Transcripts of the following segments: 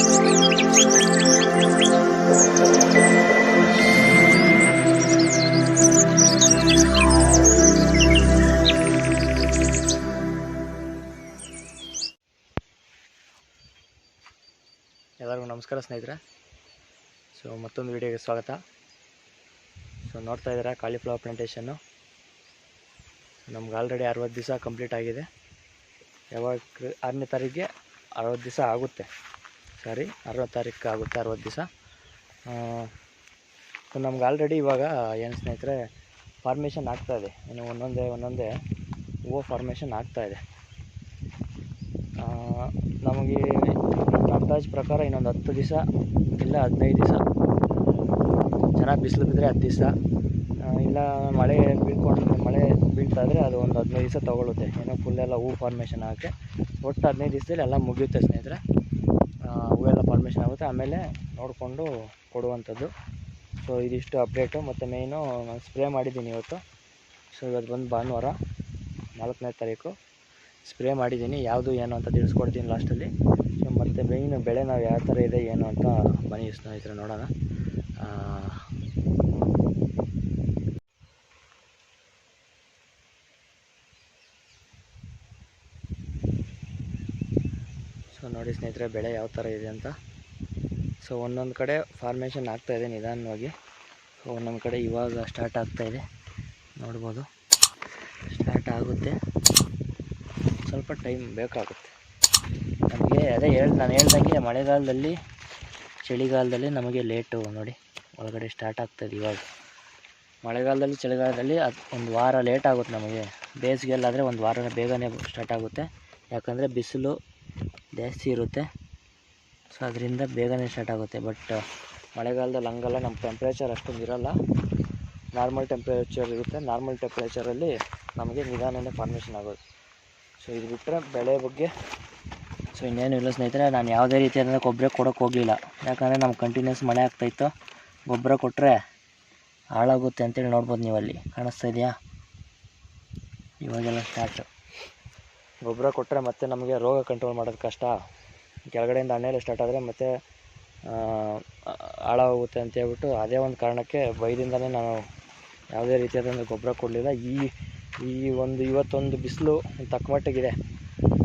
ಎಲ್ಲರಿಗೂ ನಮಸ್ಕಾರ ಸ್ನೇಹಿತರೆ. ಸೊ ಮತ್ತೊಂದು ವಿಡಿಯೋಗೆ ಸ್ವಾಗತ. ಸೊ ನೋಡ್ತಾ ಇದ್ದೀರಾ ಕಾಲಿಫ್ಲವರ್ ಪ್ಲಾಂಟೇಶನ್ನು ನಮ್ಗೆ ಆಲ್ರೆಡಿ ಅರವತ್ತು ದಿವಸ ಕಂಪ್ಲೀಟ್ ಆಗಿದೆ. ಯಾವಾಗ ಆರನೇ ತಾರೀಕಿಗೆ ಅರವತ್ತು ದಿವಸ ಆಗುತ್ತೆ. ಸಾರಿ ಅರವತ್ತು ತಾರೀಕು ಆಗುತ್ತೆ ಅರವತ್ತು ದಿವಸ. ಸೊ ನಮ್ಗೆ ಆಲ್ರೆಡಿ ಇವಾಗ ಏನು ಸ್ನೇಹಿತರೆ ಫಾರ್ಮೇಷನ್ ಆಗ್ತಾ ಇದೆ. ಇನ್ನು ಒಂದೊಂದೇ ಒಂದೊಂದೇ ಹೂವು ಫಾರ್ಮೇಷನ್ ಆಗ್ತಾ ಇದೆ. ಆ, ನಮಗೆ ಅಂದಾಜು ಪ್ರಕಾರ ಇನ್ನೊಂದು ಹತ್ತು ದಿವಸ ಇಲ್ಲ ಹದಿನೈದು ದಿವಸ. ಚೆನ್ನಾಗಿ ಬಿಸಿಲು ಬಿದ್ದರೆ ಹತ್ತು ದಿವಸ. ಇಲ್ಲ ಮಳೆ ಬೀಳ್ಕೊಂಡು ಮಳೆ ಬೀಳ್ತಾ ಇದ್ರೆ ಅದು ಒಂದು ಹದಿನೈದು ದಿವಸ ತೊಗೊಳುತ್ತೆ. ಏನೋ ಎಲ್ಲ ಹೂ ಫಾರ್ಮೇಷನ್ ಆಗೋಕ್ಕೆ. ಒಟ್ಟು ಹದಿನೈದು ದಿವಸದಲ್ಲಿ ಎಲ್ಲ ಮುಗಿಯುತ್ತೆ ಸ್ನೇಹಿತರೆ. ಹೂವೆಲ್ಲ ಫಾರ್ಮೇಷನ್ ಆಗುತ್ತೆ. ಆಮೇಲೆ ನೋಡಿಕೊಂಡು ಕೊಡುವಂಥದ್ದು. ಸೊ ಇದಿಷ್ಟು ಅಪ್ಡೇಟು ಮತ್ತು ಮೇಯ್ನು ನಾನು ಸ್ಪ್ರೇ ಮಾಡಿದ್ದೀನಿ ಇವತ್ತು. ಸೊ ಇವತ್ತು ಬಂದು ಭಾನುವಾರ ನಾಲ್ಕನೇ ತಾರೀಕು. ಸ್ಪ್ರೇ ಮಾಡಿದ್ದೀನಿ. ಯಾವುದು, ಏನು ಅಂತ ತಿಳಿಸ್ಕೊಡ್ತೀನಿ ಲಾಸ್ಟಲ್ಲಿ ಸೊ ಮತ್ತು ಮೇಯ್ನು ಬೆಳೆ ನಾವು ಯಾವ ಥರ ಇದೆ, ಏನು ಅಂತ ಬನ್ನಿ ಸ್ನೇಹಿತರೆ, ನೋಡೋಣ. ಸೊ ನೋಡಿ ಸ್ನೇಹಿತರೆ, ಬೆಳೆ ಯಾವ ಥರ ಇದೆ ಅಂತ. ಸೊ ಒಂದೊಂದು ಕಡೆ ಫಾರ್ಮೇಷನ್ ಆಗ್ತಾ ಇದೆ ನಿಧಾನವಾಗಿ. ಸೊ ಒಂದೊಂದು ಕಡೆ ಇವಾಗ ಸ್ಟಾರ್ಟ್ ಆಗ್ತಾ ಇದೆ. ನೋಡ್ಬೋದು. ಸ್ಟಾರ್ಟ್ ಆಗುತ್ತೆ. ಸ್ವಲ್ಪ ಟೈಮ್ ಬೇಕಾಗುತ್ತೆ. ನಮಗೆ ಅದೇ ಹೇಳಿ, ನಾನು ಹೇಳ್ದಂಗೆ ಮಳೆಗಾಲದಲ್ಲಿ, ಚಳಿಗಾಲದಲ್ಲಿ ನಮಗೆ ಲೇಟು ನೋಡಿ ಒಳಗಡೆ ಸ್ಟಾರ್ಟ್ ಆಗ್ತದೆ ಇವಾಗ. ಮಳೆಗಾಲದಲ್ಲಿ, ಚಳಿಗಾಲದಲ್ಲಿ ಅದು ಒಂದು ವಾರ ಲೇಟ್ ಆಗುತ್ತೆ ನಮಗೆ. ಬೇಸಿಗೆಯಲ್ಲಾದರೆ ಒಂದು ವಾರ ಬೇಗನೆ ಸ್ಟಾರ್ಟ್ ಆಗುತ್ತೆ. ಯಾಕಂದರೆ ಬಿಸಿಲು ಜಾಸ್ತಿ ಇರುತ್ತೆ. ಸೊ ಅದರಿಂದ ಬೇಗನೆ ಸ್ಟಾರ್ಟ್ ಆಗುತ್ತೆ. ಬಟ್ ಮಳೆಗಾಲದಲ್ಲಿ ಹಂಗಲ್ಲ. ನಮ್ಮ ಟೆಂಪ್ರೇಚರ್ ಅಷ್ಟೊಂದು ಇರಲ್ಲ. ನಾರ್ಮಲ್ ಟೆಂಪ್ರೇಚರ್ ಇರುತ್ತೆ. ನಾರ್ಮಲ್ ಟೆಂಪ್ರೇಚರಲ್ಲಿ ನಮಗೆ ನಿಧಾನನೇ ಫಾರ್ಮೇಷನ್ ಆಗೋದು. ಸೊ ಇದು ಬಿಟ್ಟರೆ ಬೆಳೆ ಬಗ್ಗೆ ಸೊ ಇನ್ನೇನು ಇಲ್ಲ ಸ್ನೇಹಿತರೆ. ನಾನು ಯಾವುದೇ ರೀತಿಯಾದ ಗೊಬ್ಬರ ಕೊಡೋಕ್ಕೆ ಹೋಗಲಿಲ್ಲ. ಯಾಕಂದರೆ ನಮ್ಗೆ ಕಂಟಿನ್ಯೂಸ್ ಮಳೆ ಆಗ್ತಾಯಿತ್ತು ಗೊಬ್ಬರ ಕೊಟ್ಟರೆ ಹಾಳಾಗುತ್ತೆ ಅಂತೇಳಿ ನೋಡ್ಬೋದು ನೀವು ಅಲ್ಲಿ ಕಾಣಿಸ್ತಾ ಇದೆಯಾ? ಇವಾಗೆಲ್ಲ ಸ್ಟಾರ್ಟು ಗೊಬ್ಬರ ಕೊಟ್ಟರೆ ಮತ್ತೆ ನಮಗೆ ರೋಗ ಕಂಟ್ರೋಲ್ ಮಾಡೋದು ಕಷ್ಟ. ಕೆಳಗಡೆಯಿಂದ ಹಣ್ಣೆಲ್ಲ ಸ್ಟಾರ್ಟ್ ಆದರೆ ಮತ್ತೆ ಆ, ಹಾಳಾಗೋಗುತ್ತೆ ಅಂತ ಹೇಳ್ಬಿಟ್ಟು ಅದೇ ಒಂದು ಕಾರಣಕ್ಕೆ ಭಯದಿಂದನೇ ನಾನು ಯಾವುದೇ ರೀತಿಯಾದಂಥ ಗೊಬ್ಬರ ಕೊಡಲಿಲ್ಲ. ಈ ಈ ಒಂದು ಇವತ್ತೊಂದು ಬಿಸಿಲು ತಕ್ಕ ಮಟ್ಟಿಗಿದೆ.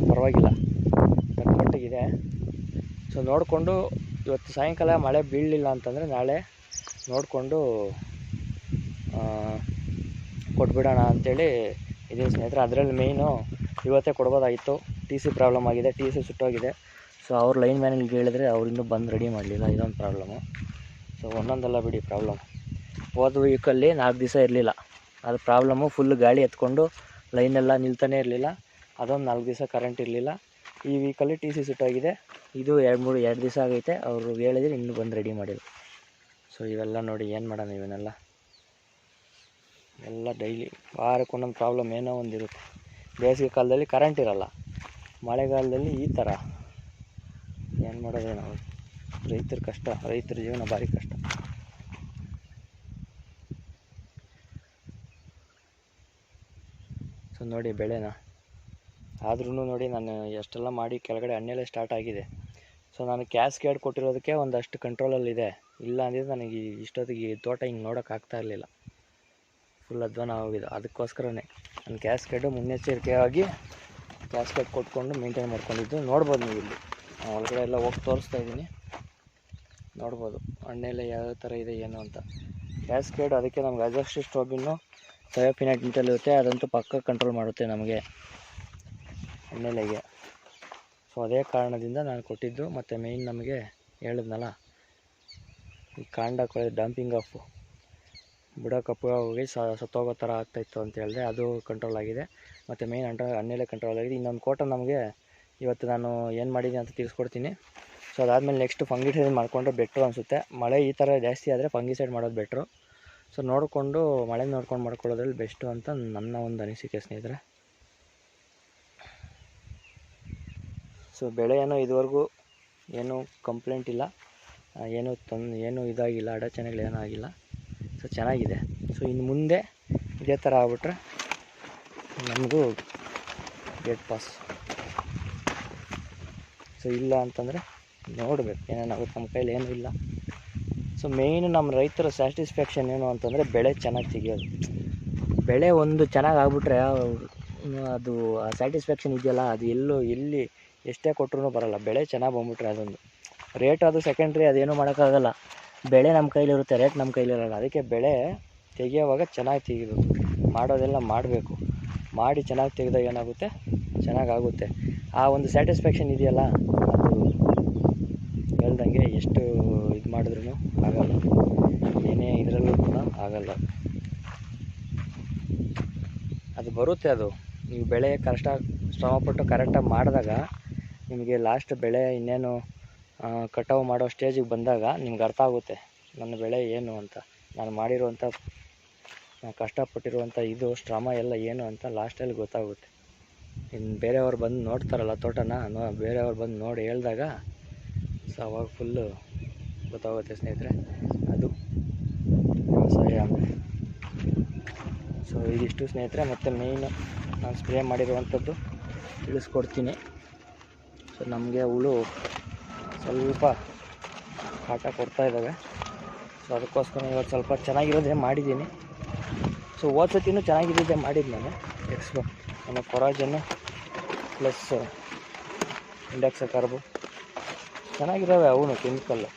ಪರವಾಗಿಲ್ಲ. ತಕ್ಕ ಮಟ್ಟಿಗಿದೆ. ಸೊ ನೋಡಿಕೊಂಡು ಇವತ್ತು ಸಾಯಂಕಾಲ ಮಳೆ ಬೀಳಲಿಲ್ಲ ಅಂತಂದರೆ ನಾಳೆ ನೋಡಿಕೊಂಡು ಕೊಟ್ಬಿಡೋಣ ಅಂಥೇಳಿ ಇದೀನಿ ಸ್ನೇಹಿತರೆ, ಅದರಲ್ಲಿ ಮೇಯ್ನು ಇವತ್ತೇ ಕೊಡ್ಬೋದಾಗಿತ್ತು. ಟಿ ಸಿ ಪ್ರಾಬ್ಲಮ್ ಆಗಿದೆ ಟಿ ಸಿ ಸುಟ್ಟೋಗಿದೆ. ಸೊ ಅವ್ರು ಲೈನ್ ಮ್ಯಾನಿಗೆ ಹೇಳಿದ್ರೆ ಅವರಿಂದ ಬಂದು ರೆಡಿ ಮಾಡಲಿಲ್ಲ, ಇದೊಂದು ಪ್ರಾಬ್ಲಮ್ಮು ಸೊ ಒಂದೊಂದಲ್ಲ ಬಿಡಿ ಪ್ರಾಬ್ಲಮ್ ಹೋದ ವೀಕಲ್ಲಿ ನಾಲ್ಕು ದಿವಸ ಇರಲಿಲ್ಲ. ಅದು ಪ್ರಾಬ್ಲಮ್ಮು ಫುಲ್ ಗಾಳಿ ಎತ್ಕೊಂಡು ಲೈನೆಲ್ಲ ನಿಲ್ತಾನೆ ಇರಲಿಲ್ಲ. ಅದೊಂದು ನಾಲ್ಕು ದಿವಸ ಕರೆಂಟ್ ಇರಲಿಲ್ಲ. ಈ ವೀಕಲ್ಲಿ ಟಿ ಸಿ ಸುಟ್ಟೋಗಿದೆ. ಇದು ಎರಡು ಮೂರು, ಎರಡು ದಿವಸ ಆಗೈತೆ. ಅವರು ಹೇಳಿದ್ರೆ ಇನ್ನೂ ಬಂದು ರೆಡಿ ಮಾಡಿದ್ರು. ಸೊ ಇವೆಲ್ಲ ನೋಡಿ ಏನು ಮಾಡೋಣ ಇವನ್ನೆಲ್ಲ. ಎಲ್ಲ ಡೈಲಿ ವಾರಕ್ಕೊಂದೊಂದು ಪ್ರಾಬ್ಲಮ್ ಏನೋ ಒಂದಿರುತ್ತೆ. ಬೇಸಿಗೆ ಕಾಲದಲ್ಲಿ ಕರೆಂಟ್ ಇರಲ್ಲ. ಮಳೆಗಾಲದಲ್ಲಿ ಈ ಥರ ಏನು ಮಾಡೋದು ನಾವು? ರೈತರ ಕಷ್ಟ, ರೈತರ ಜೀವನ ಭಾರಿ ಕಷ್ಟ. ಸೊ ನೋಡಿ ಬೆಳೆನ. ಆದ್ರೂ ನೋಡಿ ನಾನು ಎಷ್ಟೆಲ್ಲ ಮಾಡಿ ಕೆಳಗಡೆ ಹಣ್ಣೆಲ್ಲ ಸ್ಟಾರ್ಟ್ ಆಗಿದೆ. ಸೊ ನಾನು ಕ್ಯಾಸ್ಕೇಡ್ ಕೊಟ್ಟಿರೋದಕ್ಕೆ ಒಂದಷ್ಟು ಕಂಟ್ರೋಲಲ್ಲಿದೆ ಇಲ್ಲ ಅಂದಿದ್ರೆ ನನಗೆ ಇಷ್ಟೊತ್ತಿಗೆ ತೋಟ ಹಿಂಗೆ ನೋಡೋಕ್ಕಾಗ್ತಾ ಇರಲಿಲ್ಲ. ಫುಲ್ ಅಧ್ವಾನ ಹೋಗಿದೆ ಅದಕ್ಕೋಸ್ಕರನೇ ನಾನು ಕ್ಯಾಸ್ಕೆಟು ಮುನ್ನೆಚ್ಚರಿಕೆಯಾಗಿ ಕ್ಯಾಸ್ಕೆಟ್ ಕೊಟ್ಕೊಂಡು ಮೇಂಟೈನ್ ಮಾಡ್ಕೊಂಡಿದ್ದು. ನೋಡ್ಬೋದು ನೀವು ಇಲ್ಲಿ. ನಾನು ಒಳಗಡೆ ಎಲ್ಲ ಹೋಗಿ ತೋರಿಸ್ತಾ ಇದ್ದೀನಿ. ನೋಡ್ಬೋದು ಹಣ್ಣೆಲ್ಲ ಯಾವ ಥರ ಇದೆ, ಏನು ಅಂತ. ಕ್ಯಾಸ್ಕೆಟ್ ಅದಕ್ಕೆ ನಮ್ಗೆ ಅಜಸ್ಟ್ ಸ್ಟೋಬಿನ್ನು ಸಯೋಪಿನಟ್ ನಿಂಟಲ್ಲಿ ಇರುತ್ತೆ. ಅದಂತೂ ಪಕ್ಕ ಕಂಟ್ರೋಲ್ ಮಾಡುತ್ತೆ ನಮಗೆ ಹಣ್ಣೆಲೆಗೆ. ಸೊ ಅದೇ ಕಾರಣದಿಂದ ನಾನು ಕೊಟ್ಟಿದ್ದು. ಮತ್ತು ಮೇಯ್ನ್ ನಮಗೆ ಹೇಳಿದ್ನಲ್ಲ, ಈ ಕಾಂಡ ಕೊಳೆ ಡಂಪಿಂಗ್ ಆಫ್ ಬುಡ ಕಪ್ಪಗೆ ಹೋಗಿ ಸತ್ತೋಗೋ ಥರ ಆಗ್ತಾಯಿತ್ತು ಅಂತ ಹೇಳಿದೆ ಅದು ಕಂಟ್ರೋಲ್ ಆಗಿದೆ. ಮತ್ತು ಮೇಯ್ನ್ ಅಂಟ ಹಣ್ಣೆಲೆ ಕಂಟ್ರೋಲ್ ಆಗಿದೆ. ಇನ್ನೊಂದು ಕೋಟ ನಮಗೆ ಇವತ್ತು ನಾನು ಏನು ಮಾಡಿದ್ದೀನಿ ಅಂತ ತಿಳಿಸ್ಕೊಡ್ತೀನಿ. ಸೊ ಅದಾದಮೇಲೆ ನೆಕ್ಸ್ಟ್ ಫಂಗಿಸೈಡ್ ಮಾಡಿಕೊಂಡ್ರೆ ಬೆಟ್ರು ಅನಿಸುತ್ತೆ. ಮಳೆ ಈ ಥರ ಜಾಸ್ತಿ ಆದರೆ ಫಂಗಿಸೈಡ್ ಮಾಡೋದು ಬೆಟ್ರು ಸೊ ನೋಡಿಕೊಂಡು, ಮಳೆ ನೋಡ್ಕೊಂಡು ಮಾಡ್ಕೊಳ್ಳೋದ್ರಲ್ಲಿ ಬೆಸ್ಟು ಅಂತ ನನ್ನ ಒಂದು ಅನಿಸಿಕೆ ಸ್ನೇಹಿತರೆ. ಸೊ ಬೆಳೆ ಏನೋ ಇದುವರೆಗೂ ಏನೂ ಕಂಪ್ಲೇಂಟ್ ಇಲ್ಲ. ಏನೂ ತೊಂದ್ ಏನೂ ಇದಾಗಿಲ್ಲ ಅಡಚಣೆಗಳು ಏನೂ ಆಗಿಲ್ಲ. ಸೊ ಚೆನ್ನಾಗಿದೆ. ಸೊ ಇನ್ನು ಮುಂದೆ ಇದೇ ಥರ ಆಗ್ಬಿಟ್ರೆ ನಮಗೂ ಗೇಟ್ ಪಾಸ್ ಸೊ ಇಲ್ಲ ಅಂತಂದರೆ ನೋಡಬೇಕು ಏನೇನಾಗುತ್ತೆ ನಮ್ಮ ಕೈಲಿ ಏನೂ ಇಲ್ಲ. ಸೊ ಮೇಯ್ನ್ ನಮ್ಮ ರೈತರ ಸ್ಯಾಟಿಸ್ಫ್ಯಾಕ್ಷನ್ ಏನು ಅಂತಂದರೆ ಬೆಳೆ ಚೆನ್ನಾಗಿ ತೆಗಿಯೋದು. ಬೆಳೆ ಒಂದು ಚೆನ್ನಾಗಿ ಆಗ್ಬಿಟ್ರೆ ಅದು ಆ ಸ್ಯಾಟಿಸ್ಫ್ಯಾಕ್ಷನ್ ಇದೆಯಲ್ಲ, ಅದು ಎಲ್ಲೂ ಎಲ್ಲಿ ಎಷ್ಟೇ ಕೊಟ್ಟರು ಬರಲ್ಲ. ಬೆಳೆ ಚೆನ್ನಾಗಿ ಬಂದ್ಬಿಟ್ರೆ ಅದೊಂದು. ರೇಟ್ ಅದು ಸೆಕೆಂಡ್ರಿ ಅದೇನೂ ಮಾಡೋಕ್ಕಾಗಲ್ಲ. ಬೆಳೆ ನಮ್ಮ ಕೈಲಿರುತ್ತೆ, ರೇಟ್ ನಮ್ಮ ಕೈಲಿರಲ್ಲ. ಅದಕ್ಕೆ ಬೆಳೆ ತೆಗೆಯೋವಾಗ ಚೆನ್ನಾಗಿ ತೆಗಿಬೇಕು ಮಾಡೋದೆಲ್ಲ ಮಾಡಬೇಕು. ಮಾಡಿ ಚೆನ್ನಾಗಿ ತೆಗೆದಾಗ ಏನಾಗುತ್ತೆ? ಚೆನ್ನಾಗಾಗುತ್ತೆ ಆ ಒಂದು ಸ್ಯಾಟಿಸ್ಫ್ಯಾಕ್ಷನ್ ಇದೆಯಲ್ಲ, ಅದು ಹೇಳ್ದಂಗೆ ಎಷ್ಟು ಇದು ಮಾಡಿದ್ರೂ ಆಗಲ್ಲ. ಏನೇ ಇದರಲ್ಲೂ ಕೂಡ ಆಗಲ್ಲ. ಅದು ಬರುತ್ತೆ ಅದು. ನೀವು ಬೆಳೆ ಕಷ್ಟ ಶ್ರಮಪಟ್ಟು ಕರೆಕ್ಟಾಗಿ ಮಾಡಿದಾಗ ನಿಮಗೆ ಲಾಸ್ಟ್ ಬೆಳೆ ಇನ್ನೇನು ಕಟಾವು ಮಾಡೋ ಸ್ಟೇಜಿಗೆ ಬಂದಾಗ ನಿಮ್ಗೆ ಅರ್ಥ ಆಗುತ್ತೆ, ನನ್ನ ಬೆಳೆ ಏನು ಅಂತ. ನಾನು ಮಾಡಿರುವಂಥ ಕಷ್ಟಪಟ್ಟಿರುವಂಥ ಇದು, ಶ್ರಮ ಎಲ್ಲ ಏನು ಅಂತ ಲಾಸ್ಟಲ್ಲಿ ಗೊತ್ತಾಗುತ್ತೆ. ಇನ್ನು ಬೇರೆಯವ್ರು ಬಂದು ನೋಡ್ತಾರಲ್ಲ ತೋಟನ, ನೋ, ಬೇರೆಯವ್ರು ಬಂದು ನೋಡಿ ಹೇಳಿದಾಗ ಸೊ, ಅವಾಗ ಫುಲ್ಲು ಗೊತ್ತಾಗುತ್ತೆ ಸ್ನೇಹಿತರೆ. ಅದು ವ್ಯವಸಾಯ ಸೊ, ಇದಿಷ್ಟು ಸ್ನೇಹಿತರೆ, ಮತ್ತು ಮೇಯ್ನು ನಾನು ಸ್ಪ್ರೇ ಮಾಡಿರುವಂಥದ್ದು ತಿಳಿಸ್ಕೊಡ್ತೀನಿ. ಸೊ, ನಮಗೆ ಹುಳು ಸ್ವಲ್ಪ ಕಾಟ ಕೊಡ್ತಾ ಇದ್ದಾವೆ. ಸೊ ಅದಕ್ಕೋಸ್ಕರ ಇವತ್ತು ಸ್ವಲ್ಪ ಚೆನ್ನಾಗಿರೋದೇ ಮಾಡಿದ್ದೀನಿ. ಸೊ ಹೋದ ಸತಿನೂ ಚೆನ್ನಾಗಿದ್ದಿದ್ದೆ ಮಾಡಿದ್ದು ನಾನು ಎಕ್ಸ್ಪೋ ನಮ್ಮ ಕೊರಾಜನ್ನು ಪ್ಲಸ್ ಇಂಡಕ್ಸ ಕರ್ಬು. ಚೆನ್ನಾಗಿದ್ದಾವೆ ಅವನು ಕೆಮಿಕಲ್ಲು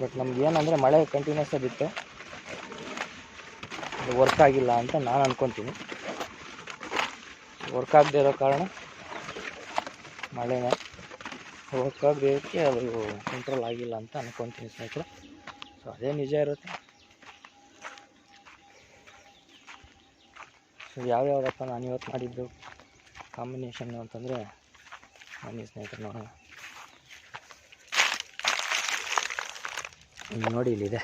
ಬಟ್ ನಮ್ಗೆ ಏನಂದರೆ ಮಳೆ ಕಂಟಿನ್ಯೂಸ್ ಆಗಿತ್ತು ವರ್ಕ್ ಆಗಿಲ್ಲ ಅಂತ ನಾನು ಅಂದ್ಕೊತೀನಿ ವರ್ಕ್ ಆಗದೆ ಇರೋ ಕಾರಣ ಮಳೆನೇ. ಆಗದೇಕ್ಕೆ ಅದು ಕಂಟ್ರೋಲ್ ಆಗಿಲ್ಲ ಅಂತ ಅನ್ಕೊತೀನಿ ಸ್ನೇಹಿತರೆ. ಸೊ ಅದೇ ನಿಜ ಇರುತ್ತೆ. ಸೊ ಯಾವ್ಯಾವ್ದಪ್ಪ ನಾನು ಇವತ್ತು ಮಾಡಿದ್ದು ಕಾಂಬಿನೇಷನ್ನು ಅಂತಂದರೆ ಬನ್ನಿ ಸ್ನೇಹಿತರೆ ನೋಡೋಣ. ನೋಡಿ ಇಲ್ಲಿದೆ.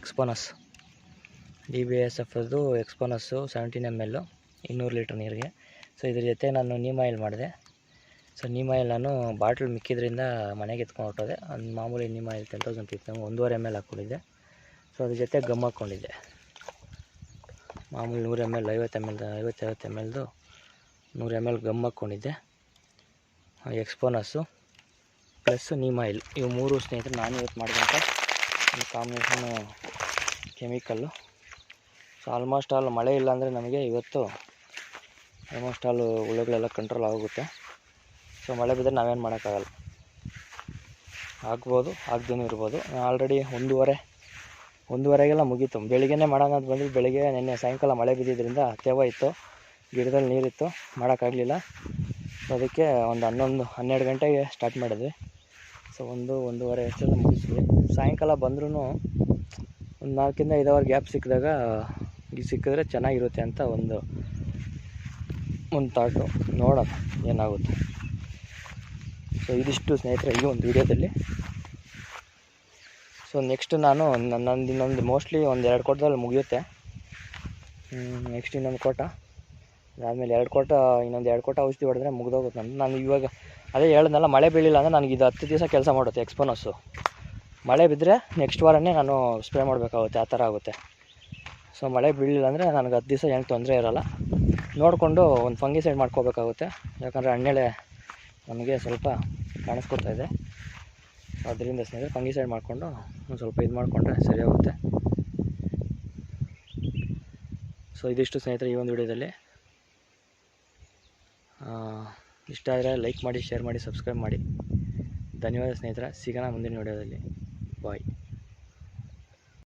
Exponus D B S F Exponus seventeen M L ಇನ್ನೂರು ಲೀಟ್ರ್ ನೀರಿಗೆ. ಸೊ ಇದ್ರ ಜೊತೆ ನಾನು ನೀಮ್ ಆಯಿಲ್ ಮಾಡಿದೆ. ಸೊ ನೀಮ್ ಆಯಿಲ್ ನಾನು ಬಾಟ್ಲ್ ಮಿಕ್ಕಿದ್ರಿಂದ ಮನೆಗೆ ಎತ್ಕೊಂಡು ಹೊರಟೋದೆ. ಒಂದು ಮಾಮೂಲಿ ನೀಮ್ ಆಯಿಲ್ ಟೆನ್ ತೌಸಂಡ್ ಇತ್ತು ಒಂದೂವರೆ ಎಂ ಎಲ್ ಹಾಕ್ಕೊಂಡಿದ್ದೆ ಸೊ ಅದ್ರ ಜೊತೆ ಗಮ್ ಹಾಕ್ಕೊಂಡಿದ್ದೆ ಮಾಮೂಲಿ ನೂರು ಎಂ ಎಲ್ ಐವತ್ತು ಎಂ ಎಲ್ ಐವತ್ತೈವತ್ತು ಎಂ ಎಲ್ದು ನೂರು ಎಂ ಎಲ್ ಗಮ್ ಹಾಕ್ಕೊಂಡಿದ್ದೆ ಎಕ್ಸ್ಪೋನಸ್ಸು ಪ್ಲಸ್ಸು ನೀಮ್ ಆಯಿಲ್ ಇವು ಮೂರು ಸ್ನೇಹಿತರು ನಾನು ಇವತ್ತು ಮಾಡಿದಂಥ ಒಂದು combination chemical so almost all ಮಳೆ ಇಲ್ಲ ಅಂದರೆ ನಮಗೆ ಇವತ್ತು ಆಲ್ಮೋಸ್ಟ್ ಆಲ್ ಹುಳುಗಳೆಲ್ಲ ಕಂಟ್ರೋಲ್ ಆಗೋಗುತ್ತೆ. ಸೊ ಮಳೆ ಬಿದ್ದರೆ ನಾವೇನು ಮಾಡೋಕ್ಕಾಗಲ್ಲ. ಆಗ್ಬೋದು, ಆಗ್ದೇನೂ ಇರ್ಬೋದು. ಆಲ್ರೆಡಿ ಒಂದೂವರೆ, ಒಂದೂವರೆಗೆಲ್ಲ ಮುಗೀತು. ಬೆಳಿಗ್ಗೆನೇ ಮಾಡೋಣ ಅಂತ ಬಂದರೆ ಬೆಳಿಗ್ಗೆ ನಿನ್ನೆ ಸಾಯಂಕಾಲ ಮಳೆ ಬಿದ್ದಿದ್ದರಿಂದ ತೇವ ಇತ್ತು, ಗಿಡದಲ್ಲಿ ನೀರಿತ್ತು. ಮಾಡೋಕ್ಕಾಗಲಿಲ್ಲ. ಅದಕ್ಕೆ ಒಂದು ಹನ್ನೊಂದು, ಹನ್ನೆರಡು ಗಂಟೆಗೆ ಸ್ಟಾರ್ಟ್ ಮಾಡಿದ್ವಿ. ಸೊ ಒಂದು, ಒಂದೂವರೆ ಅಷ್ಟೆಲ್ಲ ಮುಗಿಸಿದ್ವಿ. ಸಾಯಂಕಾಲ ಬಂದ್ರೂ ಒಂದು ನಾಲ್ಕಿಂದ ಐದು ಗ್ಯಾಪ್ ಸಿಕ್ಕಿದಾಗ ಸಿಕ್ಕಿದ್ರೆ ಚೆನ್ನಾಗಿರುತ್ತೆ ಅಂತ ಒಂದು ಒಂದು ಥಾಟು ನೋಡೋಣ, ಏನಾಗುತ್ತೆ. ಸೊ ಇದಿಷ್ಟು ಸ್ನೇಹಿತರೆ, ಈ ಒಂದು ವಿಡಿಯೋದಲ್ಲಿ. ಸೊ ನೆಕ್ಸ್ಟ್ ನಾನು ನಂದು ಇನ್ನೊಂದು ಮೋಸ್ಟ್ಲಿ ಒಂದು ಎರಡು ಕೋಟದಲ್ಲಿ ಮುಗಿಯುತ್ತೆ. ನೆಕ್ಸ್ಟ್ ಇನ್ನೊಂದು ಕೋಟ. ಅದಾದಮೇಲೆ ಎರಡು ಕೋಟ, ಇನ್ನೊಂದು ಎರಡು ಕೋಟ ಔಷಧಿ ಹೊಡೆದ್ರೆ ಮುಗಿದೋಗುತ್ತೆ ನಂದು ನಾನು ಇವಾಗ ಅದೇ ಹೇಳ್ದಲ್ಲ ಮಳೆ ಬೀಳಿಲ್ಲ ಅಂದರೆ ನನಗೆ ಇದು ಹತ್ತು ದಿವಸ ಕೆಲಸ ಮಾಡುತ್ತೆ ಎಕ್ಸ್ಪೋನಸ್ಸು ಮಳೆ ಬಿದ್ದರೆ ನೆಕ್ಸ್ಟ್ ವಾರನೇ ನಾನು ಸ್ಪ್ರೇ ಮಾಡಬೇಕಾಗುತ್ತೆ, ಆ ಥರ ಆಗುತ್ತೆ. ಸೊ ಮಳೆ ಬೀಳಿಲ್ಲ ಅಂದರೆ ನನಗೆ ಹತ್ತು ದಿವಸ ಏನು ತೊಂದರೆ ಇರೋಲ್ಲ. ನೋಡಿಕೊಂಡು ಒಂದು ಫಂಗಿಸೈಡ್ ಮಾಡ್ಕೋಬೇಕಾಗುತ್ತೆ. ಯಾಕಂದರೆ ಹಣ್ಣೆಳೆ ನಮಗೆ ಸ್ವಲ್ಪ ಕಾಣಿಸ್ಕೊತಾ ಇದೆ. ಅದರಿಂದ ಸ್ನೇಹಿತರೆ ಫಂಗಿಸೈಡ್ ಮಾಡಿಕೊಂಡು ಒಂದು ಸ್ವಲ್ಪ ಇದು ಮಾಡಿಕೊಂಡ್ರೆ ಸರಿ ಹೋಗುತ್ತೆ ಸೊ ಇದಿಷ್ಟು ಸ್ನೇಹಿತರೆ ಈ ಒಂದು ವಿಡಿಯೋದಲ್ಲಿ. ಇಷ್ಟ ಆದರೆ ಲೈಕ್ ಮಾಡಿ ಶೇರ್ ಮಾಡಿ ಸಬ್ಸ್ಕ್ರೈಬ್ ಮಾಡಿ. ಧನ್ಯವಾದ ಸ್ನೇಹಿತರೆ. ಸಿಗೋಣ ಮುಂದಿನ ವಿಡಿಯೋದಲ್ಲಿ. ಬಾಯ್